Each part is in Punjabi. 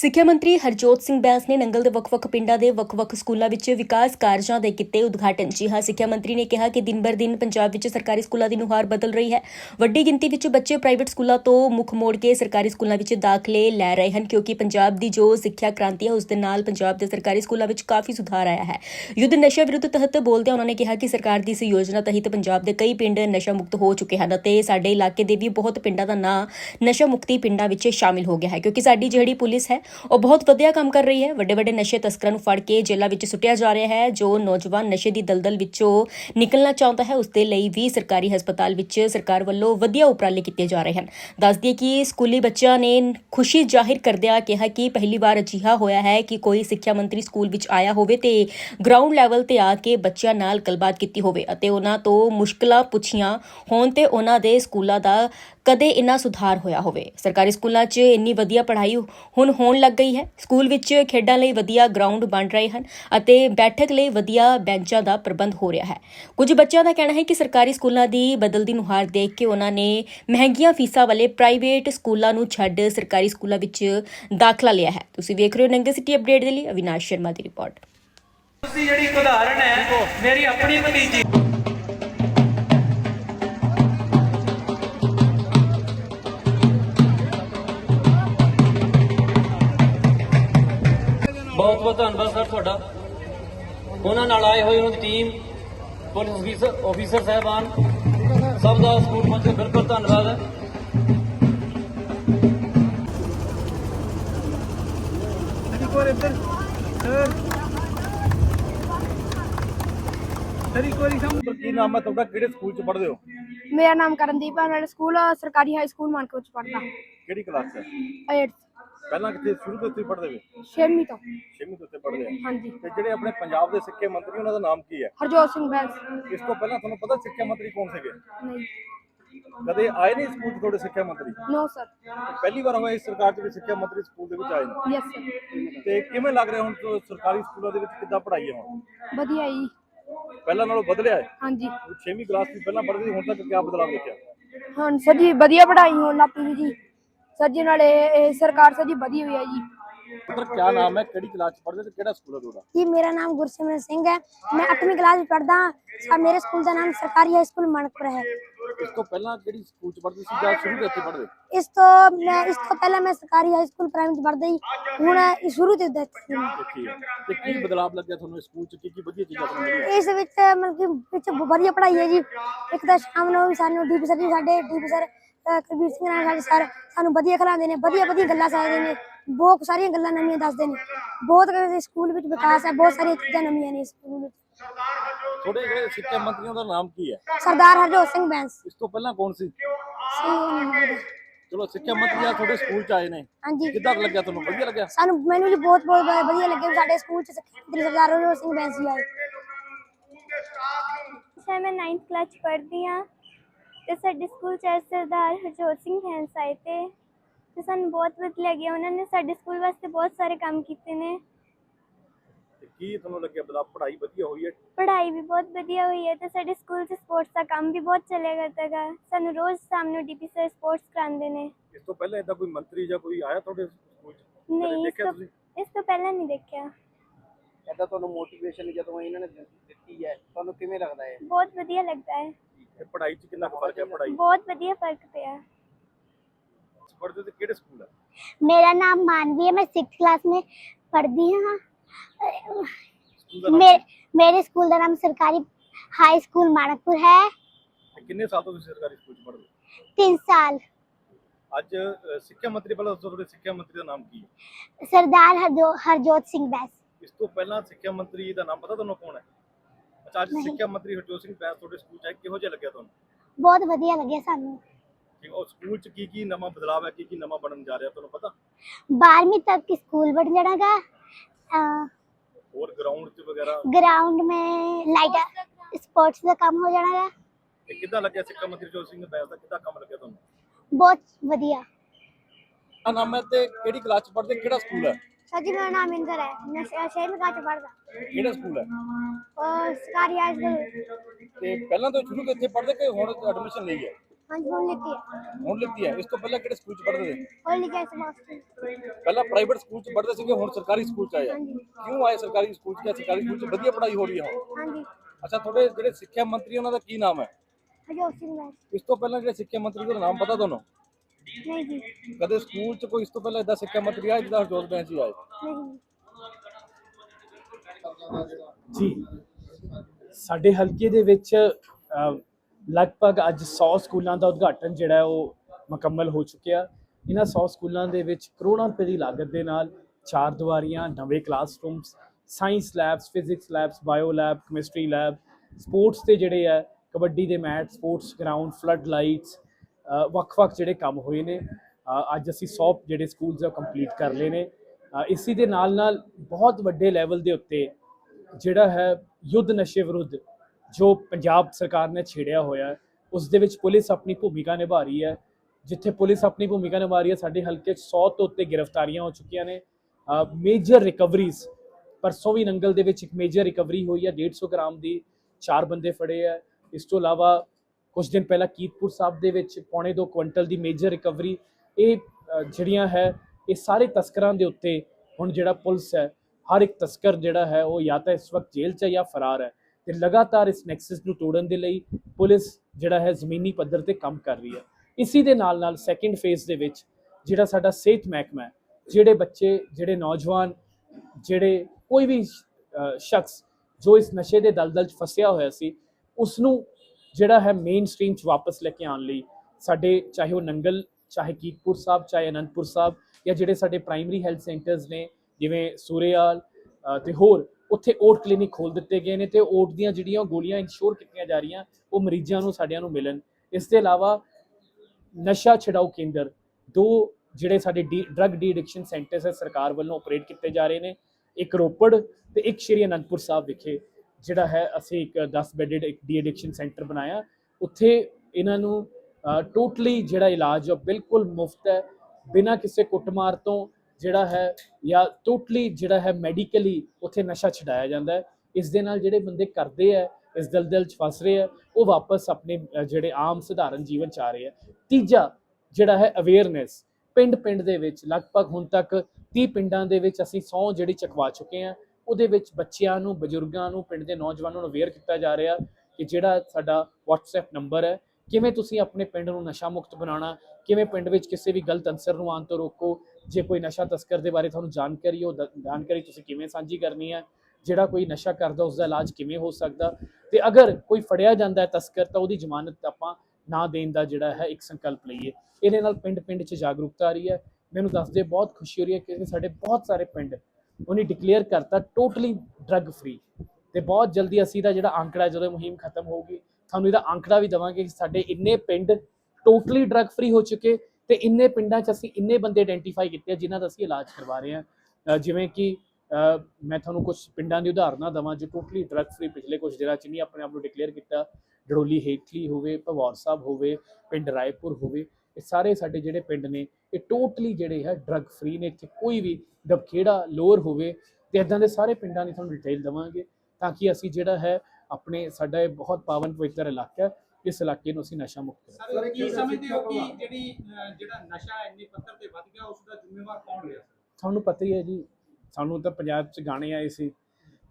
ਸਿੱਖਿਆ ਮੰਤਰੀ ਹਰਜੋਤ ਸਿੰਘ ਬੈਂਸ ਨੇ ਨੰਗਲ ਦੇ ਵੱਖ-ਵੱਖ ਪਿੰਡਾਂ ਦੇ ਵੱਖ-ਵੱਖ ਸਕੂਲਾਂ ਵਿੱਚ ਵਿਕਾਸ ਕਾਰਜਾਂ ਦੇ ਕੀਤੇ ਉਦਘਾਟਨ। ਜੀ ਹਾਂ, ਸਿੱਖਿਆ ਮੰਤਰੀ ਨੇ ਕਿਹਾ ਕਿ ਦਿਨ ਬਰ ਦਿਨ ਪੰਜਾਬ ਵਿੱਚ ਸਰਕਾਰੀ ਸਕੂਲਾਂ ਦੀ ਨੁਹਾਰ ਬਦਲ ਰਹੀ ਹੈ। ਵੱਡੀ ਗਿਣਤੀ ਵਿੱਚ ਬੱਚੇ ਪ੍ਰਾਈਵੇਟ ਸਕੂਲਾਂ ਤੋਂ ਮੁੱਖ ਮੋੜ ਕੇ ਸਰਕਾਰੀ ਸਕੂਲਾਂ ਵਿੱਚ ਦਾਖਲੇ ਲੈ ਰਹੇ ਹਨ, ਕਿਉਂਕਿ ਪੰਜਾਬ ਦੀ ਜੋ ਸਿੱਖਿਆ ਕ੍ਰਾਂਤੀ ਹੈ, ਉਸ ਦੇ ਨਾਲ ਪੰਜਾਬ ਦੇ ਸਰਕਾਰੀ ਸਕੂਲਾਂ ਵਿੱਚ ਕਾਫੀ ਸੁਧਾਰ ਆਇਆ ਹੈ। ਯੁੱਧ ਨਸ਼ਾ ਵਿਰੁੱਧ ਤਹਿਤ ਬੋਲਦਿਆਂ ਉਹਨਾਂ ਨੇ ਕਿਹਾ ਕਿ ਸਰਕਾਰ ਦੀ ਇਸ ਯੋਜਨਾ ਤਹਿਤ ਪੰਜਾਬ ਦੇ ਕਈ ਪਿੰਡ ਨਸ਼ਾ ਮੁਕਤ ਹੋ ਚੁੱਕੇ ਹਨ ਅਤੇ ਸਾਡੇ ਇਲਾਕੇ ਦੇ ਵੀ ਬਹੁਤ ਪਿੰਡਾਂ ਦਾ ਨਾਂ ਨਸ਼ਾ ਮੁਕਤੀ ਪਿੰਡਾਂ ਵਿੱਚ ਸ਼ਾਮਿਲ ਹੋ ਗਿਆ ਹੈ, ਕਿਉਂਕਿ ਸਾਡੀ ਜਿਹੜੀ ਪੁਲਿਸ ਹੈ ਉਹ ਬਹੁਤ ਵਧੀਆ ਕੰਮ ਕਰ ਰਹੀ ਹੈ। ਵੱਡੇ ਵੱਡੇ ਨਸ਼ੇ ਤਸਕਰਾਂ ਨੂੰ ਫੜ ਕੇ ਜੇਲ੍ਹਾਂ ਵਿੱਚ ਸੁੱਟਿਆ ਜਾ ਰਿਹਾ ਹੈ, ਜੋ ਨੌਜਵਾਨ ਨਸ਼ੇ ਦੀ ਦਲਦਲ ਵਿੱਚੋਂ ਨਿਕਲਣਾ ਚਾਹੁੰਦਾ ਹੈ ਉਸ ਦੇ ਲਈ ਵੀ ਸਰਕਾਰੀ ਹਸਪਤਾਲ ਵਿੱਚ ਸਰਕਾਰ ਵੱਲੋਂ ਵਧੀਆ ਉਪਰਾਲੇ ਕੀਤੇ ਜਾ ਰਹੇ ਹਨ। ਦੱਸ ਦਈਏ ਕਿ ਸਕੂਲੀ ਬੱਚਿਆਂ ਨੇ ਖੁਸ਼ੀ ਜ਼ਾਹਿਰ ਕਰਦਿਆਂ ਕਿਹਾ ਕਿ ਪਹਿਲੀ ਵਾਰ ਅਜਿਹਾ ਹੋਇਆ ਹੈ ਕਿ ਕੋਈ ਸਿੱਖਿਆ ਮੰਤਰੀ ਸਕੂਲ ਵਿੱਚ ਆਇਆ ਹੋਵੇ ਤੇ ਗਰਾਊਂਡ ਲੈਵਲ ਤੇ ਆ ਕੇ ਬੱਚਿਆਂ ਨਾਲ ਗੱਲਬਾਤ ਕੀਤੀ ਹੋਵੇ ਅਤੇ ਉਹਨਾਂ ਤੋਂ ਮੁਸ਼ਕਲਾਂ ਪੁੱਛੀਆਂ ਹੋਣ ਤੇ ਉਹਨਾਂ ਦੇ ਸਕੂਲਾਂ ਦਾ ਕਦੇ ਇੰਨਾ ਸੁਧਾਰ ਹੋਇਆ ਹੋਵੇ। ਸਰਕਾਰੀ ਸਕੂਲਾਂ 'ਚ ਇੰਨੀ ਵਧੀਆ ਪੜ੍ਹਾਈ ਹੁਣ ਹੋਣ ਲੱਗ ਗਈ ਹੈ। ਸਕੂਲ ਵਿੱਚ ਖੇਡਾਂ ਲਈ ਵਧੀਆ ਗਰਾਊਂਡ ਬਣ ਰਹੇ ਹਨ ਅਤੇ ਬੈਠਕ ਲਈ ਵਧੀਆ ਬੈਂਚਾਂ ਦਾ ਪ੍ਰਬੰਧ ਹੋ ਰਿਹਾ ਹੈ। ਕੁਝ ਬੱਚਿਆਂ ਦਾ ਕਹਿਣਾ ਹੈ ਕਿ ਸਰਕਾਰੀ ਸਕੂਲਾਂ ਦੀ ਬਦਲਦੀ ਨੁਹਾਰ ਦੇਖ ਕੇ ਉਹਨਾਂ ਨੇ ਮਹਿੰਗੀਆਂ ਫੀਸਾਂ ਵਾਲੇ ਪ੍ਰਾਈਵੇਟ ਸਕੂਲਾਂ ਨੂੰ ਛੱਡ ਸਰਕਾਰੀ ਸਕੂਲਾਂ ਵਿੱਚ ਦਾਖਲਾ ਲਿਆ ਹੈ। ਤੁਸੀਂ ਵੇਖ ਰਹੇ ਹੋ ਨੰਗੇ ਸਿਟੀ ਅਪਡੇਟ ਦੇ ਲਈ ਅਵਿਨਾਸ਼ ਸ਼ਰਮਾ ਦੀ ਰਿਪੋਰਟ। ਤੁਸੀਂ ਜਿਹੜੀ ਇੱਕ ਉਦਾਹਰਣ ਹੈ, ਮੇਰੀ ਆਪਣੀ ਭਤੀਜੀ ਬਹੁਤ ਬਹੁਤ ਧੰਨਵਾਦ ਸਰ ਤੁਹਾਡਾ। ਉਹਨਾਂ ਨਾਲ ਆਏ ਹੋਏ ਉਹਨਾਂ ਦੀ ਟੀਮ ਪੁਲਿਸ ਅਫੀਸਰ ਅਫੀਸਰ ਸਾਹਿਬਾਨ ਸਭ ਦਾ ਸਕੂਲ ਪਹੁੰਚੇ ਬਿਲਕੁਲ ਧੰਨਵਾਦ। ਹੈ ਕੀ ਨਾਮ ਹੈ ਤੁਹਾਡਾ? ਕਿਹੜੇ ਸਕੂਲ ਚ ਪੜ੍ਹਦੇ ਹੋ? ਮੇਰਾ ਨਾਮ ਕਰਨਦੀਪ ਹੈ ਮੈਂ ਸਕੂਲ ਸਰਕਾਰੀ ਹਾਈ ਸਕੂਲ ਮਾਨਕੋ ਚ ਪੜ੍ਹਦਾ। ਕਿਹੜੀ ਕਲਾਸ ਚ? 8 ਪਹਿਲਾਂ ਕਿੱਥੇ ਸ਼ੁਰੂ ਤੋਂ ਇੱਥੇ ਪੜ੍ਹਦੇ ਹੋ 6ਵੀਂ ਤੋਂ। 6ਵੀਂ ਤੋਂ ਇੱਥੇ ਪੜ੍ਹਦੇ ਆ। ਹਾਂਜੀ। ਤੇ ਜਿਹੜੇ ਆਪਣੇ ਪੰਜਾਬ ਦੇ ਸਿੱਖਿਆ ਮੰਤਰੀ ਉਹਨਾਂ ਦਾ ਨਾਮ ਕੀ ਹੈ? ਹਰਜੋਤ ਸਿੰਘ ਬੈਂਸ। ਇਸ ਤੋਂ ਪਹਿਲਾਂ ਤੁਹਾਨੂੰ ਪਤਾ ਸਿੱਖਿਆ ਮੰਤਰੀ ਕੌਣ ਸੀਗੇ? ਨਹੀਂ। ਕਦੇ ਆਏ ਨਹੀਂ ਸਕੂਲ 'ਚ ਤੁਹਾਡੇ ਸਿੱਖਿਆ ਮੰਤਰੀ? No sir. ਪਹਿਲੀ ਵਾਰ ਹੋਇਆ ਇਸ ਸਰਕਾਰ 'ਚ ਵੀ ਸਿੱਖਿਆ ਮੰਤਰੀ ਸਕੂਲ ਦੇ ਵਿੱਚ ਆਏ ਨੇ। ਯੈਸ ਸਰ ਤੇ ਕਿਵੇਂ ਲੱਗ ਰਿਹਾ ਹੁਣ ਤੋਂ ਸਰਕਾਰੀ ਸਕੂਲਾਂ ਦੇ ਵਿੱਚ ਕਿੱਦਾਂ ਪੜ੍ਹਾਈ ਹੈ ਹੁਣ? ਵਧੀਆ ਜੀ। ਪਹਿਲਾਂ ਨਾਲੋਂ ਬਦਲਿਆ ਹੈ? ਹਾਂਜੀ। 6ਵੀਂ ਕਲਾਸ ਦੀ ਪਹਿਲਾਂ ਪੜ੍ਹਦੇ ਸੀ ਹੁਣ ਤੱਕ ਕਿਆ ਬਦਲਾਅ ਦੇਖਿਆ? ਹਾਂ ਸਰ ਜੀ ਵਧੀਆ ਪੜ੍ਹਾਈ ਹੋਣ ਲੱਗ ਪਈ ਜੀ। ਸਰ ਜੀ ਨਾਲੇ ਇਹ ਸਰਕਾਰ ਸਰ ਜੀ ਵਧੀ ਹੋਈ ਹੈ ਜੀ। ਪੁੱਤਰ ਕਿਆ ਨਾਮ ਹੈ? ਕਿਹੜੀ ਕਲਾਸ 'ਚ ਪੜ੍ਹਦੇ ਤੇ ਕਿਹੜਾ ਸਕੂਲ ਹੈ ਤੁਹਾਡਾ? ਜੀ ਮੇਰਾ ਨਾਮ ਗੁਰਸਿਮਰਨ ਸਿੰਘ ਹੈ। ਮੈਂ 8ਵੀਂ ਕਲਾਸ ਵਿੱਚ ਪੜ੍ਹਦਾ ਹਾਂ। ਮੇਰੇ ਸਕੂਲ ਦਾ ਨਾਮ ਸਰਕਾਰੀ ਹਾਈ ਸਕੂਲ ਮਣਕਪੁਰ ਹੈ। ਇਸ ਤੋਂ ਪਹਿਲਾਂ ਕਿਹੜੀ ਸਕੂਲ 'ਚ ਪੜ੍ਹਦੇ ਸੀ ਜਾਂ ਸ਼ੁਰੂ ਤੋਂ ਇੱਥੇ ਪੜ੍ਹਦੇ? ਇਸ ਤੋਂ ਮੈਂ ਇਸ ਤੋਂ ਪਹਿਲਾਂ ਮੈਂ ਸਰਕਾਰੀ ਹਾਈ ਸਕੂਲ ਪ੍ਰਾਇਮਰੀ ਚ ਪੜ੍ਹਦਾ ਸੀ ਹੁਣ ਇਹ ਸ਼ੁਰੂ ਤੋਂ ਹਾਂ। ਦੇਖੀ ਹੈ। ਤੇ ਕੀ ਬਦਲਾਅ ਲੱਗਿਆ ਤੁਹਾਨੂੰ ਇਸ ਸਕੂਲ 'ਚ? ਕੀ ਕੀ ਵਧੀਆ ਚੀਜ਼ਾਂ ਤੁਹਾਨੂੰ ਮਿਲੀਆਂ? ਇਸ ਵਿੱਚ ਮਤਲਬ ਕਿ ਵਿੱਚ ਵਧੀਆ ਪੜ੍ਹਾਈ ਹੈ ਜੀ। ਇੱਕ ਤਾਂ ਸ਼ਾਮ ਨੂੰ ਵੀ ਸਾਨੂੰ ਡੀਪੀ ਸਰ ਜੀ ਸਾਡੇ ਡੀਪੀ ਸਰ ਅਹ ਕੁਲਬੀਰ ਸਿੰਘ ਨਾਲ ਸਾਡੇ ਸਰ ਸਾਨੂੰ ਵਧੀਆ ਖਿਲਾਉਂਦੇ ਨੇ ਵਧੀਆ ਵਧੀਆ ਗੱਲਾਂ ਸਿਖਾਉਂਦੇ ਨੇ ਬਹੁਤ ਸਾਰੀਆਂ ਗੱਲਾਂ ਨਵੀਆਂ ਦੱਸਦੇ ਨੇ। ਬਹੁਤ ਕੁਝ ਸਕੂਲ ਵਿੱਚ ਵਿਕਾਸ ਹੈ ਬਹੁਤ ਸਾਰੀਆਂ ਚੀਜ਼ਾਂ ਨਵੀਆਂ ਨੇ ਇਸ ਸਕੂਲ ਵਿੱਚ। ਤੁਹਾਡੇ ਜਿਹੜੇ ਸਿੱਖਿਆ ਮੰਤਰੀਆਂ ਦਾ ਨਾਮ ਕੀ ਹੈ? ਸਰਦਾਰ ਹਰਜੋਤ ਸਿੰਘ ਬੈਂਸ। ਇਸ ਤੋਂ ਪਹਿਲਾਂ ਕੌਣ ਸੀ। ਚਲੋ ਸਿੱਖਿਆ ਮੰਤਰੀ ਆ ਤੁਹਾਡੇ ਸਕੂਲ 'ਚ ਆਏ ਨੇ। ਹਾਂਜੀ। ਕਿੱਦਾਂ ਲੱਗਿਆ ਤੁਹਾਨੂੰ? ਵਧੀਆ ਲੱਗਿਆ? ਸਾਨੂੰ ਮੈਨੂੰ ਜੀ ਬਹੁਤ ਬਹੁਤ ਵ- ਵਧੀਆ ਲੱਗਿਆ ਵੀ ਸਾਡੇ ਸਕੂਲ ਚ ਸਰਦਾਰ ਹਰਜੋਤ ਸਿੰਘ ਬੈਂਸ ਜੀ ਆਏ। ਮੈਂ 9th ਕਲਾਸ ਪੜ੍ਹਦੀ ਹਾਂ। ਤੇ ਸਾਡੇ ਸਕੂਲ ਚ ਅੱਜ ਸਰਦਾਰ ਹਰਜੋਤ ਸਿੰਘ ਹੈਂਸ ਆਏ ਤੇ ਤੇ ਸਾਨੂੰ ਬਹੁਤ ਵਧੀਆ ਲੱਗਿਆ। ਉਹਨਾਂ ਨੇ ਸਾਡੇ ਸਕੂਲ ਵਾਸਤੇ ਬਹੁਤ ਸਾਰੇ ਕੰਮ ਕੀਤੇ ਨੇ। ਤੇ ਕੀ ਤੁਹਾਨੂੰ ਲੱਗਿਆ ਬਲਾ ਪੜ੍ਹਾਈ ਵਧੀਆ ਹੋਈ ਹੈ? ਪੜ੍ਹਾਈ ਵੀ ਬਹੁਤ ਵਧੀਆ ਹੋਈ ਹੈ ਤੇ ਸਾਡੇ ਸਕੂਲ 'ਚ ਸਪੋਰਟਸ ਦਾ ਕੰਮ ਵੀ ਬਹੁਤ ਚੱਲਿਆ ਕਰਦਾ ਗਾ। ਸਾਨੂੰ ਰੋਜ਼ ਸਾਹਮਣੇ ਡੀਪੀ ਸਰ ਸਪੋਰਟਸ ਕਰਾਉਂਦੇ ਨੇ। ਇਸ ਤੋਂ ਪਹਿਲਾਂ ਇਦਾਂ ਕੋਈ ਮੰਤਰੀ ਜਾਂ ਕੋਈ ਆਇਆ ਤੁਹਾਡੇ ਸਕੂਲ 'ਚ? ਕਦੇ ਨਹੀਂ ਇਸ ਦੇਖਿਆ ਤੋਂ ਤੁਸੀਂ? ਇਸ ਤੋਂ ਪਹਿਲਾਂ ਨਹੀਂ ਦੇਖਿਆ। ਕਹਿੰਦਾ ਤੁਹਾਨੂੰ ਮੋਟੀਵੇਸ਼ਨ ਜਦੋਂ ਇਹਨਾਂ ਨੇ ਦਿੱਤੀ ਹੈ ਤੁਹਾਨੂੰ ਕਿਵੇਂ ਲੱਗਦਾ ਹੈ? ਬਹੁਤ ਵਧੀਆ ਲੱਗਦਾ ਹੈ। ਇਹ ਪੜ੍ਹਾਈ 'ਚ ਕਿੰਨਾ ਕੁ ਫਰਕ ਹੈ ਪੜ੍ਹਾਈ ਬਹੁਤ ਵਧੀਆ ਫਰਕ ਪਿਆ ਪੜ੍ਹਦੇ ਤੇ ਕਿਹੜੇ ਸਕੂਲ ਹੈ मेरा नाम मानवी है मैं सिक्स क्लास में पढ़ती हूँ ਸਕੂਲ ਦਾ ਨਾਮ मे, मेरे स्कूल का नाम सरकारी हाई स्कूल मानकपुर है ਤੇ ਕਿੰਨੇ ਸਾਲ ਤੋਂ ਤੁਸੀਂ ਸਰਕਾਰੀ ਸਕੂਲ 'ਚ ਪੜ੍ਹਦੇ ਹੋ? तीन साल ਅੱਜ ਅ, ਸਿੱਖਿਆ ਮੰਤਰੀ ਪਹਿਲਾਂ ਦੱਸੋ ਤੁਹਾਡੇ ਸਿੱਖਿਆ ਮੰਤਰੀ ਦਾ ਨਾਮ ਕੀ ਹੈ सरदार हरजो, हरजोत सिंह बैस ਇਸ ਤੋਂ ਪਹਿਲਾਂ ਸਿੱਖਿਆ ਮੰਤਰੀ ਦਾ ਨਾਮ ਪਤਾ ਤੁਹਾਨੂੰ ਕੌਣ ਹੈ ਅੱਜ ਸਿੱਖਿਆ ਮੰਤਰੀ ਹਰਜੋਤ ਸਿੰਘ ਬੈਂਸ ਤੁਹਾਡੇ ਸਕੂਲ ਚ ਆਏ ਕਿਹੋ ਜਿਹਾ ਲੱਗਿਆ ਤੁਹਾਨੂੰ? ਬਹੁਤ ਵਧੀਆ ਲੱਗਿਆ ਸਾਨੂੰ। ਉਹ ਸਕੂਲ ਚ ਕੀ ਕੀ ਨਵਾਂ ਬਦਲਾਅ ਹੈ ਕੀ ਕੀ ਨਵਾਂ ਬਣਨ ਜਾ ਰਿਹਾ ਤੁਹਾਨੂੰ ਪਤਾ? 12ਵੀਂ ਤੱਕ ਸਕੂਲ ਬਣ ਜਾਣਾਗਾ। ਹੋਰ ਗਰਾਊਂਡ ਚ ਵਗੈਰਾ? ਗਰਾਊਂਡ ਮੇ ਲਾਈਟ ਸਪੋਰਟਸ ਦਾ ਕੰਮ ਹੋ ਜਾਣਾਗਾ। ਤੇ ਕਿੱਦਾਂ ਲੱਗਿਆ ਸਿੱਖਿਆ ਮੰਤਰੀ ਹਰਜੋਤ ਸਿੰਘ ਬੈਂਸ ਦਾ? ਕਿੱਦਾਂ ਕੰਮ ਲੱਗਿਆ ਤੁਹਾਨੂੰ? ਬਹੁਤ ਵਧੀਆ। ਨਾਮ ਕਿਹੜੀ ਕਲਾਸ ਚ ਪੜ੍ਹਦੇ ਕਿਹੜਾ ਸਕੂਲ ਹੈ? ਸਰ ਜੀ ਮੇਰਾ ਨਾਮ ਇੰਦਰ ਹੈ। ਮੈਂ ਸ਼ਹਿਰ ਮੇਂ ਕਾਚ ਪੜਦਾ ਕਿਹੜਾ ਸਕੂਲ ਹੈ? ਔਰ ਸਰਕਾਰੀ ਹਾਈ ਸਕੂਲ ਤੇ ਪਹਿਲਾਂ ਤੋਂ ਸ਼ੁਰੂ ਤੋਂ ਇੱਥੇ ਪੜ੍ਹਦੇ ਕਿ ਹੁਣ ਐਡਮਿਸ਼ਨ ਲਈ ਹੈ? ਹਾਂਜੀ ਹੁਣ ਲਿਖੀ ਹੈ। ਹੁਣ ਲਿੱਤੀ ਹੈ। ਇਸ ਤੋਂ ਪਹਿਲਾਂ ਕਿਹੜੇ ਸਕੂਲ ਚ ਪੜ੍ਹਦੇ ਸੀ? ਹੋਰ ਲਿਖਿਆ ਇਸ ਮਾਸਟਰ ਪਹਿਲਾਂ ਪ੍ਰਾਈਵੇਟ ਸਕੂਲ ਚ ਪੜ੍ਹਦੇ ਸੀਗੇ ਹੁਣ ਸਰਕਾਰੀ ਸਕੂਲ ਚ ਆਏ ਆ। ਹਾਂਜੀ। ਕਿਉਂ ਆਏ ਸਰਕਾਰੀ ਸਕੂਲ ਚ ਕਿਆ ਸਰਕਾਰੀ ਸਕੂਲ ਚ? ਵਧੀਆ ਪੜ੍ਹਾਈ ਹੋ ਰਹੀ ਹੈ ਹੁਣ। ਹਾਂਜੀ। ਅੱਛਾ ਤੁਹਾਡੇ ਜਿਹੜੇ ਸਿੱਖਿਆ ਮੰਤਰੀ ਉਹਨਾਂ ਦਾ ਕੀ ਨਾਮ ਹੈ? ਹਜੋਰ ਸਿੰਘ ਮੈਸ ਇਸ ਤੋਂ ਪਹਿਲਾਂ ਜਿਹੜੇ ਸਿੱਖਿਆ ਮੰਤਰੀ ਦਾ ਨਾਮ ਪਤਾ ਤੁਹਾਨੂੰ? ਨਹੀਂ ਜੀ ਕਦੇ ਸਕੂਲ ਚ ਕੋਈ ਇਸ ਤੋਂ ਪਹਿਲਾਂ ਇਦਾਂ ਸਿੱਖਿਆ ਮੰਤਰੀ ਆਇਆ ਜਿਹਦਾ ਹਰਜੋਤ ਬੈਂਸ ਜੀ ਆਏ? ਨਹੀਂ ਜੀ ਸਾਡੇ ਹਲਕੇ ਦੇ ਵਿੱਚ ਅ, ਲਗਭਗ ਅੱਜ 100 ਸਕੂਲਾਂ ਦਾ ਉਦਘਾਟਨ ਜਿਹੜਾ ਹੈ ਉਹ ਮੁਕੰਮਲ ਹੋ ਚੁੱਕਿਆ। ਇਹਨਾਂ 100 ਸਕੂਲਾਂ ਦੇ ਵਿੱਚ ਕਰੋੜਾਂ ਰੁਪਏ ਦੀ ਲਾਗਤ ਦੇ ਨਾਲ ਚਾਰ ਦੀਵਾਰੀਆਂ ਨਵੇਂ classrooms science labs physics labs bio lab chemistry lab sports ਤੇ ਜਿਹੜੇ ਆ ਕਬੱਡੀ ਦੇ mat sports ground flood lights ਵੱਖ-ਵੱਖ ਜਿਹੜੇ ਕੰਮ ਹੋਏ ਨੇ ਅੱਜ ਅਸੀਂ 100 ਜਿਹੜੇ ਸਕੂਲਸ ਆ ਕੰਪਲੀਟ ਕਰ ਲਏ ਨੇ। ਅ, ਦੇ ਨਾਲ ਨਾਲ ਬਹੁਤ ਵੱਡੇ ਲੈਵਲ ਦੇ ਉੱਤੇ ਜਿਹੜਾ ਹੈ ਯੁੱਧ ਨਸ਼ੇ ਵਿਰੁੱਧ ਜੋ ਪੰਜਾਬ ਸਰਕਾਰ ਨੇ ਛੇੜਿਆ ਹੋਇਆ ਉਸ ਦੇ ਵਿੱਚ ਪੁਲਿਸ ਆਪਣੀ ਭੂਮਿਕਾ ਨਿਭਾ ਰਹੀ ਹੈ। ਜਿੱਥੇ ਪੁਲਿਸ ਆਪਣੀ ਭੂਮਿਕਾ ਨਿਭਾ ਰਹੀ ਹੈ ਸਾਡੇ ਹਲਕੇ 'ਚ 100 ਤੋਂ ਉੱਤੇ ਗ੍ਰਿਫਤਾਰੀਆਂ ਹੋ ਚੁੱਕੀਆਂ ਨੇ। ਮੇਜਰ ਰਿਕਵਰੀਜ਼ ਪਰਸੋਂ ਵੀ ਨੰਗਲ ਦੇ ਵਿੱਚ ਇੱਕ ਮੇਜਰ ਰਿਕਵਰੀ ਹੋਈ ਹੈ 150 ਗ੍ਰਾਮ ਦੀ ਚਾਰ ਬੰਦੇ ਫੜੇ ਆ ਇਸ ਤੋਂ ਇਲਾਵਾ ਕੁਝ ਦਿਨ ਪਹਿਲਾਂ ਕੀਰਤਪੁਰ ਸਾਹਿਬ ਦੇ ਵਿੱਚ ਪੌਣੇ 2 ਕੁਇੰਟਲ ਦੀ ਮੇਜਰ ਰਿਕਵਰੀ ਇਹ ਜਿਹੜੀਆਂ ਹੈ, ਇਹ ਸਾਰੇ ਤਸਕਰਾਂ ਦੇ ਉੱਤੇ ਹੁਣ ਜਿਹੜਾ ਪੁਲਿਸ ਹੈ, ਹਰ ਇੱਕ ਤਸਕਰ ਜਿਹੜਾ ਹੈ, ਉਹ ਜਾਂ ਤਾਂ ਇਸ ਵਕਤ ਜੇਲ੍ਹ 'ਚ ਹੈ ਜਾਂ ਫਰਾਰ ਹੈ ਤੇ ਲਗਾਤਾਰ ਇਸ ਨੈਕਸਸ ਨੂੰ ਤੋੜਨ ਦੇ ਲਈ ਪੁਲਿਸ ਜਿਹੜਾ ਹੈ ਜ਼ਮੀਨੀ ਪੱਧਰ ਤੇ ਕੰਮ ਕਰ ਰਹੀ ਹੈ। ਇਸੀ ਦੇ ਨਾਲ ਨਾਲ ਸੈਕੰਡ ਫੇਜ਼ ਦੇ ਵਿੱਚ ਜਿਹੜਾ ਸਾਡਾ ਸਿਹਤ ਮਹਿਕਮਾ ਹੈ, ਜਿਹੜੇ ਬੱਚੇ, ਜਿਹੜੇ ਨੌਜਵਾਨ, ਜਿਹੜੇ ਕੋਈ ਵੀ ਸ਼ਖਸ ਜੋ ਇਸ ਨਸ਼ੇ ਦੇ ਦਲਦਲ 'ਚ ਫਸਿਆ ਹੋਇਆ ਸੀ ਉਸ ਨੂੰ ਜਿਹੜਾ ਹੈ ਮੇਨ ਸਟ੍ਰੀਮ 'ਚ ਵਾਪਸ ਲੈ ਕੇ ਆਉਣ ਲਈ ਸਾਡੇ ਚਾਹੇ ਉਹ ਨੰਗਲ ਚਾਹੇ ਕੀਰਤਪੁਰ ਸਾਹਿਬ ਚਾਹੇ ਅਨੰਦਪੁਰ ਸਾਹਿਬ ਜਾਂ ਜਿਹੜੇ ਸਾਡੇ ਪ੍ਰਾਇਮਰੀ ਹੈਲਥ ਸੈਂਟਰਸ ਨੇ ਜਿਵੇਂ ਸੂਰੇਆਲ ਅ, ਤੇ ਹੋਰ ਉੱਥੇ ਓਟ ਕਲੀਨਿਕ ਖੋਲ ਦਿੱਤੇ ਗਏ ਨੇ ਤੇ ਓਟ ਦੀਆਂ ਜਿਹੜੀਆਂ ਗੋਲੀਆਂ ਇਨਸ਼ੋਰ ਕੀਤੀਆਂ ਜਾ ਰਹੀਆਂ ਉਹ ਮਰੀਜ਼ਾਂ ਨੂੰ ਸਾਡਿਆਂ ਨੂੰ ਮਿਲਣ। ਇਸ ਦੇ ਇਲਾਵਾ ਨਸ਼ਾ ਛਡਾਊ ਕੇਂਦਰ ਦੋ ਜਿਹੜੇ ਸਾਡੇ ਡਰੱਗ ਡੀ ਐਡਿਕਸ਼ਨ ਸੈਂਟਰਸ ਹੈ ਸਰਕਾਰ ਵੱਲੋਂ ਆਪਰੇਟ ਕੀਤੇ ਜਾ ਰਹੇ ਨੇ ਇੱਕ ਰੋਪੜ ਤੇ ਇੱਕ ਸ਼੍ਰੀ ਅਨੰਦਪੁਰ ਸਾਹਿਬ ਵਿਖੇ। ਜਿਹੜਾ ਹੈ, ਅਸੀਂ ਇੱਕ 10 ਬੈਡਡ ਇੱਕ ਡੀ ਐਡਿਕਸ਼ਨ ਸੈਂਟਰ ਬਣਾਇਆ। ਉੱਥੇ ਇਹਨਾਂ ਨੂੰ ਟੋਟਲੀ ਜਿਹੜਾ ਇਲਾਜ ਹੈ ਉਹ ਬਿਲਕੁਲ ਮੁਫਤ ਹੈ। ਬਿਨਾਂ ਕਿਸੇ ਕੁੱਟਮਾਰ ਤੋਂ ਜਿਹੜਾ ਹੈ, ਜਾਂ ਟੋਟਲੀ ਜਿਹੜਾ ਹੈ ਮੈਡੀਕਲੀ ਉੱਥੇ ਨਸ਼ਾ ਛਡਾਇਆ ਜਾਂਦਾ ਹੈ। ਇਸ ਦੇ ਨਾਲ ਜਿਹੜੇ ਬੰਦੇ ਕਰਦੇ ਆ, ਇਸ ਦਲਦਲ ਚ ਫਸ ਰਹੇ ਆ, ਉਹ ਵਾਪਸ ਆਪਣੇ ਜਿਹੜੇ ਆਮ ਸਧਾਰਨ ਜੀਵਨ ਚ ਆ ਰਹੇ ਆ। ਤੀਜਾ ਜਿਹੜਾ ਹੈ ਅਵੇਅਰਨੈਸ ਪਿੰਡ ਪਿੰਡ ਦੇ ਵਿੱਚ, ਲਗਭਗ ਹੁਣ ਤੱਕ 30 ਪਿੰਡਾਂ ਦੇ ਵਿੱਚ ਅਸੀਂ ਸੌ ਜਿਹੜੀ ਚਕਵਾ ਚੁੱਕੇ ਆ। ਉਹਦੇ ਵਿੱਚ ਬੱਚਿਆਂ ਨੂੰ, ਬਜ਼ੁਰਗਾਂ ਨੂੰ, ਪਿੰਡ ਦੇ ਨੌਜਵਾਨਾਂ ਨੂੰ ਅਵੇਅਰ ਕੀਤਾ ਜਾ ਰਿਹਾ ਕਿ ਜਿਹੜਾ ਸਾਡਾ WhatsApp ਨੰਬਰ ਹੈ, ਕਿਵੇਂ ਤੁਸੀਂ ਆਪਣੇ ਪਿੰਡ ਨੂੰ ਨਸ਼ਾ ਮੁਕਤ ਬਣਾਉਣਾ, ਕਿਵੇਂ ਪਿੰਡ ਵਿੱਚ ਕਿਸੇ ਵੀ ਗਲਤ ਅਨਸਰ ਨੂੰ ਆਉਣ ਤੋਂ ਰੋਕੋ, ਜੇ ਕੋਈ ਨਸ਼ਾ ਤਸਕਰ ਦੇ ਬਾਰੇ ਤੁਹਾਨੂੰ ਜਾਣਕਾਰੀ, ਉਹ ਦ- ਜਾਣਕਾਰੀ ਤੁਸੀਂ ਕਿਵੇਂ ਸਾਂਝੀ ਕਰਨੀ ਹੈ, ਜਿਹੜਾ ਕੋਈ ਨਸ਼ਾ ਕਰਦਾ ਉਸ ਦਾ ਇਲਾਜ ਕਿਵੇਂ ਹੋ ਸਕਦਾ, ਤੇ ਅਗਰ ਕੋਈ ਫੜਿਆ ਜਾਂਦਾ ਹੈ ਤਸਕਰ, ਤਾਂ ਉਹਦੀ ਜ਼ਮਾਨਤ ਆਪਾਂ ਨਾ ਦੇਣ ਦਾ ਜਿਹੜਾ ਹੈ ਇੱਕ ਸੰਕਲਪ ਲਈਏ। ਇਹਦੇ ਨਾਲ ਪਿੰਡ ਪਿੰਡ 'ਚ ਜਾਗਰੂਕਤਾ ਆ ਰਹੀ ਹੈ। ਮੈਨੂੰ ਦੱਸਦੇ ਬਹੁਤ ਖੁਸ਼ੀ ਹੋ ਰਹੀ ਹੈ ਕਿ ਸਾਡੇ ਬਹੁਤ ਸਾਰੇ ਪਿੰਡ ਉਹਨੇ ਡਿਕਲੇਅਰ ਕਰਤਾ ਟੋਟਲੀ ਡਰੱਗ ਫ੍ਰੀ ਤੇ ਬਹੁਤ ਜਲਦੀ ਅਸੀਂ ਦਾ ਜਿਹੜਾ ਅੰਕੜਾ ਜਦੋਂ ਮੁਹਿੰਮ ਖਤਮ ਹੋਊਗੀ, ਤੁਹਾਨੂੰ ਇਹਦਾ ਅੰਕੜਾ ਵੀ ਦਵਾਂਗੇ ਕਿ ਸਾਡੇ ਇੰਨੇ ਪਿੰਡ ਟੋਟਲੀ ਡਰੱਗ ਫ੍ਰੀ ਹੋ ਚੁੱਕੇ ਤੇ ਇੰਨੇ ਪਿੰਡਾਂ 'ਚ ਅਸੀਂ ਇੰਨੇ ਬੰਦੇ ਆਇਡੈਂਟੀਫਾਈ ਕੀਤੇ ਆ ਜਿਨ੍ਹਾਂ ਦਾ ਅਸੀਂ ਇਲਾਜ ਕਰਵਾ ਰਹੇ ਹਾਂ। ਜਿਵੇਂ ਕਿ ਮੈਂ ਤੁਹਾਨੂੰ ਕੁਝ ਪਿੰਡਾਂ ਦੀ ਉਦਾਹਰਨਾਂ ਦਵਾਂ ਜੋ ਟੋਟਲੀ ਡਰੱਗ ਫ੍ਰੀ ਪਿਛਲੇ ਕੁਝ ਦਿਨਾਂ 'ਚ ਨਹੀਂ ਆਪਣੇ ਆਪ ਨੂੰ ਡਿਕਲੇਅਰ ਕੀਤਾ। ਡੜੋਲੀ ਹੇਠਲੀ ਹੋਵੇ ਭਵੌਰ ਸਾਹਿਬ ਹੋਵੇ, ਪਿੰਡ ਰਾਏਪੁਰ ਹੋਵੇ ਇਹ ਸਾਰੇ ਸਾਡੇ ਜਿਹੜੇ ਪਿੰਡ ਨੇ ਇਹ ਟੋਟਲੀ ਜਿਹੜੇ ਹੈ ਡਰੱਗ ਫ੍ਰੀ ਨੇ ਇੱਥੇ ਕੋਈ ਵੀ ਦਬਖੇੜਾ ਲੋਰ ਹੋਵੇ ਤੇ ਇਦਾਂ ਦੇ ਸਾਰੇ ਪਿੰਡਾਂ ਦੀ ਤੁਹਾਨੂੰ ਡਿਟੇਲ ਦਵਾਂਗੇ ਤਾਂ ਕਿ ਅਸੀਂ ਜਿਹੜਾ ਹੈ ਆਪਣੇ ਸਾਡਾ ਇਹ ਬਹੁਤ ਪਾਵਨ ਪਵਿੱਤਰ ਇਲਾਕਾ ਹੈ ਇਸ ਇਲਾਕੇ ਨੂੰ ਅਸੀਂ ਨਸ਼ਾ ਮੁਕਤ ਕਰਾਂਗੇ ਸਰ ਕੀ ਸਮਝਦੇ ਹੋ ਕਿ ਜਿਹੜੀ ਜਿਹੜਾ ਨਸ਼ਾ ਇੰਨੀ ਪੱਧਰ ਤੇ ਵੱਧ ਗਿਆ ਉਸ ਦਾ ਜ਼ਿੰਮੇਵਾਰ ਕੌਣ ਰਿਹਾ? ਤੁਹਾਨੂੰ ਪਤਾ ਹੀ ਹੈ ਜੀ ਸਾਨੂੰ ਤਾਂ ਪੰਜਾਬ 'ਚ ਗਾਣੇ ਆਏ ਸੀ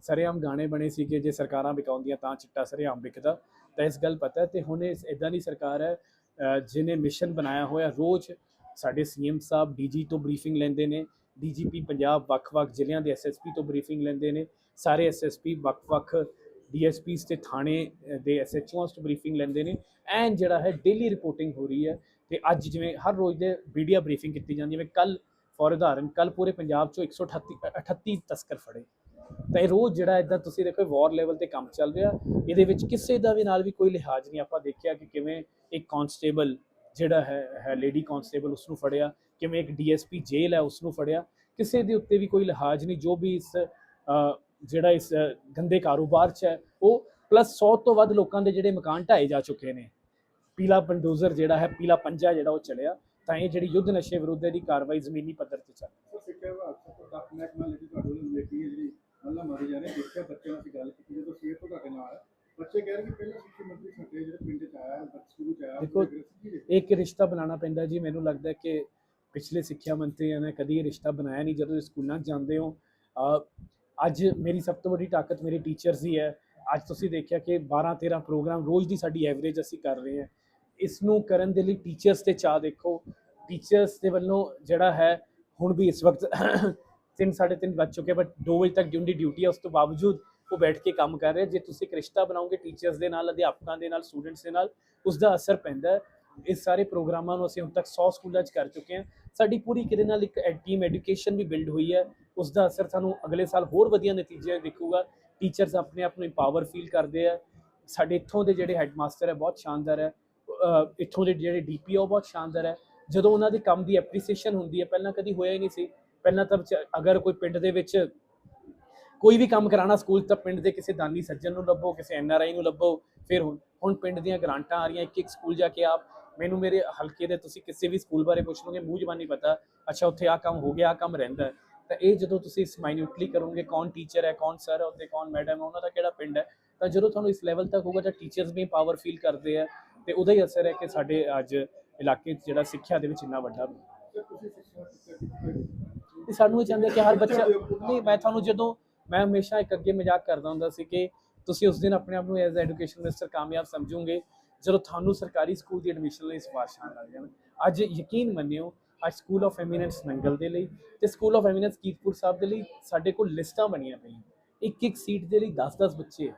ਸਰੇਆਮ ਗਾਣੇ ਬਣੇ ਸੀ ਕਿ ਜੇ ਸਰਕਾਰਾਂ ਵਿਕਾਉਂਦੀਆਂ ਤਾਂ ਚਿੱਟਾ ਸਰੇਆਮ ਵਿਕਦਾ ਤਾਂ ਇਸ ਗੱਲ ਪਤਾ ਹੈ ਤੇ ਹੁਣ ਇਸ ਇਦਾਂ ਦੀ ਸਰਕਾਰ ਹੈ ਅ, ਜਿਹਨੇ ਮਿਸ਼ਨ ਬਣਾਇਆ ਹੋਇਆ ਰੋਜ਼ ਸਾਡੇ ਸੀਐਮ ਸਾਹਿਬ ਡੀਜੀ ਤੋਂ ਬਰੀਫਿੰਗ ਲੈਂਦੇ ਨੇ ਡੀਜੀਪੀ ਪੰਜਾਬ ਵੱਖ-ਵੱਖ ਜ਼ਿਲ੍ਹਿਆਂ ਦੇ ਐਸਐਸਪੀ ਤੋਂ ਬਰੀਫਿੰਗ ਲੈਂਦੇ ਨੇ ਸਾਰੇ ਐਸਐਸਪੀ ਵੱਖ-ਵੱਖ ਡੀਐਸਪੀਸ ਤੇ ਥਾਣੇ ਅ, ਦੇ ਐਸਐਚਓਸ ਤੋਂ ਬਰੀਫਿੰਗ ਲੈਂਦੇ ਨੇ ਐਂਡ ਜਿਹੜਾ ਹੈ ਡੇਲੀ ਰਿਪੋਰਟਿੰਗ ਹੋ ਰਹੀ ਹੈ ਤੇ ਅੱਜ ਜਿਵੇਂ ਹਰ ਰੋਜ਼ ਦੇ ਮੀਡੀਆ ਬਰੀਫਿੰਗ ਕੀਤੀ ਜਾਂਦੀ ਹੈ ਜਿਵੇਂ ਕੱਲ ਫੋਰ ਉਦਾਹਰਨ ਕੱਲ ਪੂਰੇ ਪੰਜਾਬ ਚੋਂ 138 38 ਤਸਕਰ ਫੜੇ। ਤਾਂ ਇਹ ਰੋਜ਼ ਜਿਹੜਾ ਇਦਾਂ ਤੁਸੀਂ ਦੇਖੋ ਵਾਰ ਲੈਵਲ ਤੇ ਕੰਮ ਚੱਲ ਰਿਹਾ। ਇਹਦੇ ਵਿੱਚ ਕਿਸੇ ਦਾ ਵੀ ਨਾਲ ਵੀ ਕੋਈ ਲਿਹਾਜ਼ ਨਹੀਂ। ਆਪਾਂ ਦੇਖਿਆ ਕਿ ਕਿਵੇਂ ਇੱਕ ਕਾਂਸਟੇਬਲ ਜਿਹੜਾ ਹੈ ਲੇਡੀ ਕਾਂਸਟੇਬਲ ਉਸ ਨੂੰ ਫੜਿਆ। ਕਿਵੇਂ ਇੱਕ ਡੀਐਸਪੀ ਜੇਲ੍ਹ ਹੈ ਉਸ ਨੂੰ ਫੜਿਆ। ਕਿਸੇ ਦੇ ਉੱਤੇ ਵੀ ਕੋਈ ਲਿਹਾਜ਼ ਨਹੀਂ। ਜੋ ਵੀ ਇਸ ਜਿਹੜਾ ਇਸ ਗੰਦੇ ਕਾਰੋਬਾਰ 'ਚ ਹੈ, ਉਹ ਪਲੱਸ 100 ਤੋਂ ਵੱਧ ਲੋਕਾਂ ਦੇ ਜਿਹੜੇ ਮਕਾਨ ਢਾਏ ਜਾ ਚੁੱਕੇ ਨੇ। ਪੀਲਾ ਬੰਡੋਜ਼ਰ ਜਿਹੜਾ ਹੈ, ਪੀਲਾ ਪੰਜਾ ਜਿਹੜਾ ਉਹ ਚਲਿਆ। ਤਾਂ ਇਹ ਜਿਹੜੀ ਯੁੱਧ ਨਸ਼ੇ ਵਿਰੁੱਧ ਦੀ ਕਾਰਵਾਈ ਜ਼ਮੀਨੀ ਪੱਧਰ ਤੇ ਚੱਲ ਰਹੀ ਹੈ। ਸਰ, ਸਿੱਖਿਆ ਵਿਭਾਗ ਤੋਂ ਤੱਕ ਮਹਿਕਮਾ ਲਈ ਤੁਹਾਡੇ ਵੱਲੋਂ ਵੇਖੀ ਹੈ ਜਿਹੜੀ ਮੱਲਾ ਮਾਰੀ ਜਾ ਰਹੀ ਦੇਖਿਆ ਬੱਚਿਆਂ ਨਾਲ ਅਸੀਂ ਗੱਲ ਕੀਤੀ ਜਦੋਂ ਸਵੇਰ ਤੋਂ ਤੁਹਾਡੇ ਨਾਲ ਬੱਚੇ ਕਹਿ ਰਹੇ ਕਿ ਪਹਿਲਾਂ ਸਿੱਖਿਆ ਮੰਤਰੀ ਸਾਡੇ ਜਿਹੜੇ ਪਿੰਡ ਚ ਆਇਆ ਸਕੂਲ ਚ ਆਇਆ ਦੇਖੋ? ਇੱਕ ਰਿਸ਼ਤਾ ਬਣਾਉਣਾ ਪੈਂਦਾ ਜੀ ਮੈਨੂੰ ਲੱਗਦਾ ਕਿ ਪਿਛਲੇ ਸਿੱਖਿਆ ਮੰਤਰੀਆਂ ਨੇ ਕਦੀ ਇਹ ਰਿਸ਼ਤਾ ਬਣਾਇਆ ਨਹੀਂ ਜਦੋਂ ਸਕੂਲਾਂ ਜਾਂਦੇ ਹੋ। ਅੱਜ ਮੇਰੀ ਸਭ ਤੋਂ ਵੱਡੀ ਤਾਕਤ ਮੇਰੇ ਟੀਚਰਸ ਹੀ ਹੈ। ਅੱਜ ਤੁਸੀਂ ਦੇਖਿਆ ਕਿ 12 13 ਪ੍ਰੋਗਰਾਮ ਰੋਜ਼ ਦੀ ਸਾਡੀ ਐਵਰੇਜ ਅਸੀਂ ਕਰ ਰਹੇ ਹਾਂ। ਇਸ ਨੂੰ ਕਰਨ ਦੇ ਲਈ ਟੀਚਰਸ ਤੇ ਚਾਹ ਦੇਖੋ। ਟੀਚਰਸ ਦੇ ਵੱਲੋਂ ਜਿਹੜਾ ਹੈ ਹੁਣ ਵੀ ਇਸ ਵਕਤ ਤਿੰਨ ਸਾਢੇ ਤਿੰਨ ਵੱਜ ਚੁੱਕੇ ਬਟ 2 ਵਜੇ ਤੱਕ ਜਿਉਂਦੀ ਡਿਊਟੀ ਹੈ ਉਸ ਤੋਂ ਬਾਵਜੂਦ ਉਹ ਬੈਠ ਕੇ ਕੰਮ ਕਰ ਰਹੇ ਜੇ ਤੁਸੀਂ ਇੱਕ ਰਿਸ਼ਤਾ ਬਣਾਓਗੇ ਟੀਚਰਸ ਦੇ ਨਾਲ, ਅਧਿਆਪਕਾਂ ਦੇ ਨਾਲ ਸਟੂਡੈਂਟਸ ਦੇ ਨਾਲ ਉਸ ਦਾ ਅਸਰ ਪੈਂਦਾ ਹੈ। ਇਸ ਸਾਰੇ ਪ੍ਰੋਗਰਾਮਾਂ ਨੂੰ ਅਸੀਂ ਹੁਣ ਤੱਕ 100 ਸਕੂਲਾਂ 'ਚ ਕਰ ਚੁੱਕੇ ਹਾਂ ਸਾਡੀ ਪੂਰੀ ਕਿਹਦੇ ਨਾਲ ਇੱਕ ਟੀਮ ਐਜੂਕੇਸ਼ਨ ਵੀ ਬਿਲਡ ਹੋਈ ਹੈ। ਉਸ ਦਾ ਅਸਰ ਸਾਨੂੰ ਅਗਲੇ ਸਾਲ ਹੋਰ ਵਧੀਆ ਨਤੀਜੇ ਦਿਖੂਗਾ। ਟੀਚਰਸ ਆਪਣੇ ਆਪ ਨੂੰ ਇੰਪਾਵਰ ਫੀਲ ਕਰਦੇ ਆ। ਸਾਡੇ ਇੱਥੋਂ ਦੇ ਜਿਹੜੇ ਹੈਡਮਾਸਟਰ ਹੈ, ਬਹੁਤ ਸ਼ਾਨਦਾਰ ਹੈ। ਇੱਥੋਂ ਦੇ ਜਿਹੜੇ ਡੀਪੀਓ ਬਹੁਤ ਸ਼ਾਨਦਾਰ ਹੈ। ਜਦੋਂ ਉਹਨਾਂ ਦੇ ਕੰਮ ਦੀ ਐਪਰੀਸੀਏਸ਼ਨ ਹੁੰਦੀ ਹੈ, ਪਹਿਲਾਂ ਕਦੀ ਹੋਇਆ ਹੀ ਨਹੀਂ ਸੀ ਪਹਿਲਾਂ ਤਾਂ ਅਗਰ ਕੋਈ ਪਿੰਡ ਦੇ ਵਿੱਚ ਕੋਈ ਵੀ ਕੰਮ ਕਰਾਉਣਾ ਸਕੂਲ, ਤਾਂ ਪਿੰਡ ਦੇ ਕਿਸੇ ਦਾਨੀ ਸੱਜਣ ਨੂੰ ਲੱਭੋ, ਕਿਸੇ ਐਨਆਰਆਈ ਨੂੰ ਲੱਭੋ। ਫਿਰ ਹੁਣ ਪਿੰਡ ਦੀਆਂ ਗ੍ਰਾਂਟਾਂ ਆ ਰਹੀਆਂ, ਇੱਕ ਇੱਕ ਸਕੂਲ ਜਾ ਕੇ ਆਪ ਮੈਨੂੰ ਮੇਰੇ ਹਲਕੇ ਦੇ ਤੁਸੀਂ ਕਿਸੇ ਵੀ ਸਕੂਲ ਬਾਰੇ ਪੁੱਛ ਲਓਗੇ, ਮੂੰਹ ਜ਼ਬਾਨੀ ਪਤਾ, ਅੱਛਾ, ਉੱਥੇ ਆ ਕੰਮ ਹੋ ਗਿਆ ਆ ਕੰਮ ਰਹਿੰਦਾ ਤਾਂ ਇਹ ਜਦੋਂ ਤੁਸੀਂ ਇਸ ਮਾਈਨਿਊਟਲੀ ਕਰੋਗੇ, ਕੌਣ ਟੀਚਰ ਹੈ, ਕੌਣ ਸਰ ਹੈ ਉੱਤੇ ਕੌਣ ਮੈਡਮ ਹੈ, ਉਹਨਾਂ ਦਾ ਕਿਹੜਾ ਪਿੰਡ ਹੈ, ਤਾਂ ਜਦੋਂ ਤੁਹਾਨੂੰ ਇਸ ਲੈਵਲ ਤੱਕ ਹੋਊਗਾ ਤਾਂ ਟੀਚਰਸ ਵੀ ਪਾਵਰ ਫੀਲ ਕਰਦੇ ਆ ਤੇ ਉਹਦਾ ਹੀ ਅਸਰ ਹੈ ਕਿ ਸਾਡੇ ਅੱਜ ਇਲਾਕੇ 'ਚ ਜਿਹੜਾ ਸਿੱਖਿਆ ਦੇ ਵਿੱਚ ਇੰਨਾ ਵੱਡਾ ਤੁਸੀਂ ਤੇ ਸਾਨੂੰ ਇਹ ਚਾਹੁੰਦੇ ਕਿ ਹਰ ਬੱਚਾ ਨਹੀਂ, ਮੈਂ ਤੁਹਾਨੂੰ ਜਦੋਂ ਮੈਂ ਹਮੇਸ਼ਾ ਇੱਕ ਅੱਗੇ ਮਜ਼ਾਕ ਕਰਦਾ ਹੁੰਦਾ ਸੀ ਕਿ ਤੁਸੀਂ ਉਸ ਦਿਨ ਆਪਣੇ ਆਪ ਨੂੰ ਐਜ਼ ਐਜੂਕੇਸ਼ਨ ਮਿਨਿਸਟਰ ਕਾਮਯਾਬ ਸਮਝੋਗੇ, ਜਦੋਂ ਤੁਹਾਨੂੰ ਸਰਕਾਰੀ ਸਕੂਲ ਦੀ ਐਡਮਿਸ਼ਨ ਲਈ ਸਿਫਾਰਸ਼ਾਂ ਲੱਗ ਜਾਣ। ਅੱਜ ਯਕੀਨ ਮੰਨਿਓ, ਅੱਜ ਸਕੂਲ ਆਫ ਐਮੀਨੈਂਸ ਨੰਗਲ ਦੇ ਲਈ ਤੇ school of eminence Kiratpur Sahib ਦੇ ਲਈ ਸਾਡੇ ਕੋਲ ਲਿਸਟਾਂ ਬਣੀਆਂ ਪਈਆਂ। ਇੱਕ ਇੱਕ ਸੀਟ ਦੇ ਲਈ 10-10 ਬੱਚੇ ਹੈ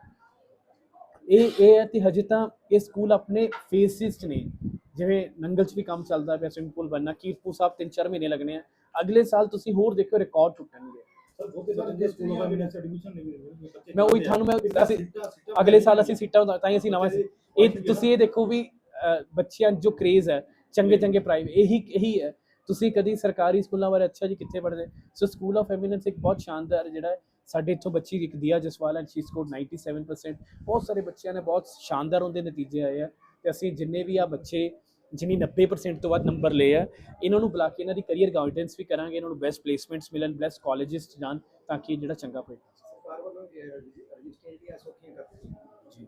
ਇਹ ਇਹ ਹੈ ਕਿ ਹਜੇ ਤਾਂ ਇਹ ਸਕੂਲ ਆਪਣੇ ਫੇਸਿਸ 'ਚ ਨੇ। ਜਿਵੇਂ ਨੰਗਲ 'ਚ ਵੀ ਕੰਮ ਚੱਲਦਾ ਪਿਆ ਸਵਿਮਿੰਗ ਪੂਲ ਬਣਨਾ, ਕੀਰਤਪੁਰ ਸਾਹਿਬ 3-4 ਮਹੀਨੇ ਲੱਗਣੇ ਆ। ਅਗਲੇ ਸਾਲ ਤੁਸੀਂ ਹੋਰ ਦੇਖੋ ਰਿਕਾਰਡ ਟੁੱਟਣਗੇ। ਮੈਂ ਉਹੀ ਤੁਹਾਨੂੰ ਮੈਂ ਅਸੀਂ ਅਗਲੇ ਸਾਲ ਅਸੀਂ ਸੀਟਾਂ ਤਾਂ ਹੀ ਅਸੀਂ ਨਵਾਂ ਇਹ ਤੁਸੀਂ ਇਹ ਦੇਖੋ ਵੀ ਬੱਚਿਆਂ ਜੋ ਕ੍ਰੇਜ਼ ਹੈ ਚੰਗੇ ਚੰਗੇ ਪ੍ਰਾਈਵੇਟ ਇਹੀ ਇਹੀ ਹੈ। ਤੁਸੀਂ ਕਦੀ ਸਰਕਾਰੀ ਸਕੂਲਾਂ ਬਾਰੇ ਅੱਛਾ ਜੀ ਕਿੱਥੇ ਪੜ੍ਹਦੇ? ਸੋ ਸਕੂਲ ਆਫ ਐਮੀਨੈਂਸ ਇੱਕ ਬਹੁਤ ਸ਼ਾਨਦਾਰ ਜਿਹੜਾ ਸਾਡੇ ਇੱਥੋਂ ਬੱਚੀ ਇੱਕ ਦਿਆ ਜਸਵਾਲ ਹੈ ਸ਼ੀ ਸਕੋਰ 97% ਬਹੁਤ ਸਾਰੇ ਬੱਚਿਆਂ ਨੇ ਬਹੁਤ ਸ਼ਾਨਦਾਰ ਉਹਦੇ ਨਤੀਜੇ ਆਏ ਆ। ਤੇ ਅਸੀਂ ਜਿੰਨੇ ਵੀ ਆ ਬੱਚੇ ਜਿਨੀ 90% ਤੋਂ ਵੱਧ ਨੰਬਰ ਲਏ ਆ ਇਹਨਾਂ ਨੂੰ ਬੁਲਾ ਕੇ ਇਹਨਾਂ ਦੀ ਕੈਰੀਅਰ ਗਾਈਡੈਂਸ ਵੀ ਕਰਾਂਗੇ ਇਹਨਾਂ ਨੂੰ ਬੈਸਟ ਪਲੇਸਮੈਂਟਸ ਮਿਲਣ ਬੈਸਟ ਕਾਲਜਸ ਚ ਜਾਣ ਤਾਂ ਕਿ ਜਿਹੜਾ ਚੰਗਾ ਹੋਏ ਸਰਕਾਰ ਵੱਲੋਂ ਰਜਿਸਟਰੀ ਦੀਆਂ ਸੌਖੀਆਂ ਕਰਦੇ ਜੀ।